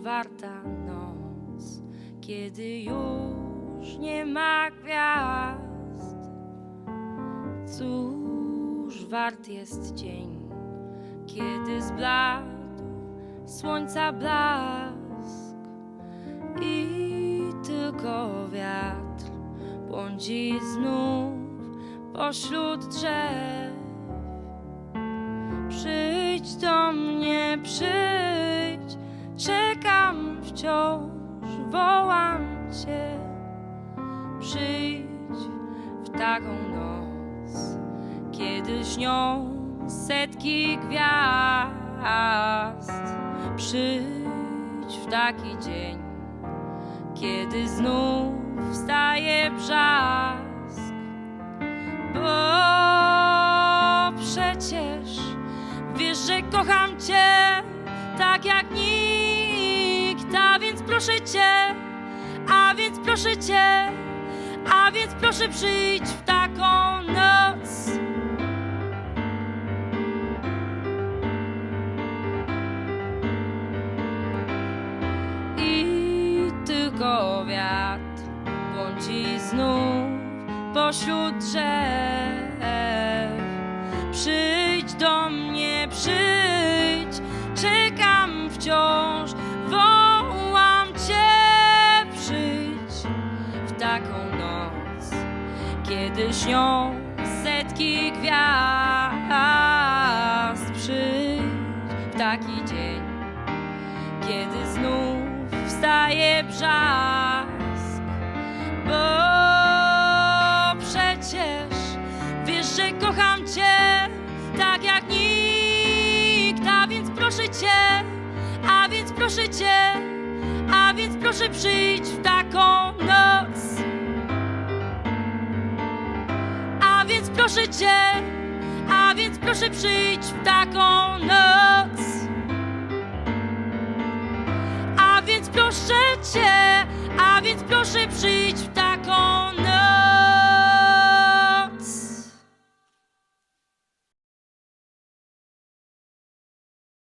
warta noc, kiedy już nie ma gwiazd. Cóż wart jest dzień, kiedy zbladł słońca blask i tylko wiatr błądzi znów pośród drzew. Przyjdź do mnie, przyjdź, wciąż, wołam cię. Przyjdź w taką noc, kiedy śnią setki gwiazd. Przyjdź w taki dzień, kiedy znów wstaje brzask. Bo przecież wiesz, że kocham cię tak jak nikt, proszę cię, a więc proszę cię, a więc proszę przyjdź w taką noc. I tylko wiatr błądzi znów pośród drzew. Przyjdź do mnie, kiedy śnią setki gwiazd. Przyjdź w taki dzień, kiedy znów wstaje brzask. Bo przecież wiesz, że kocham cię tak jak nikt, a więc proszę cię, a więc proszę cię, a więc proszę przyjdź w taką noc. Proszę cię, a więc proszę przyjdź w taką noc. A więc proszę cię, a więc proszę przyjdź w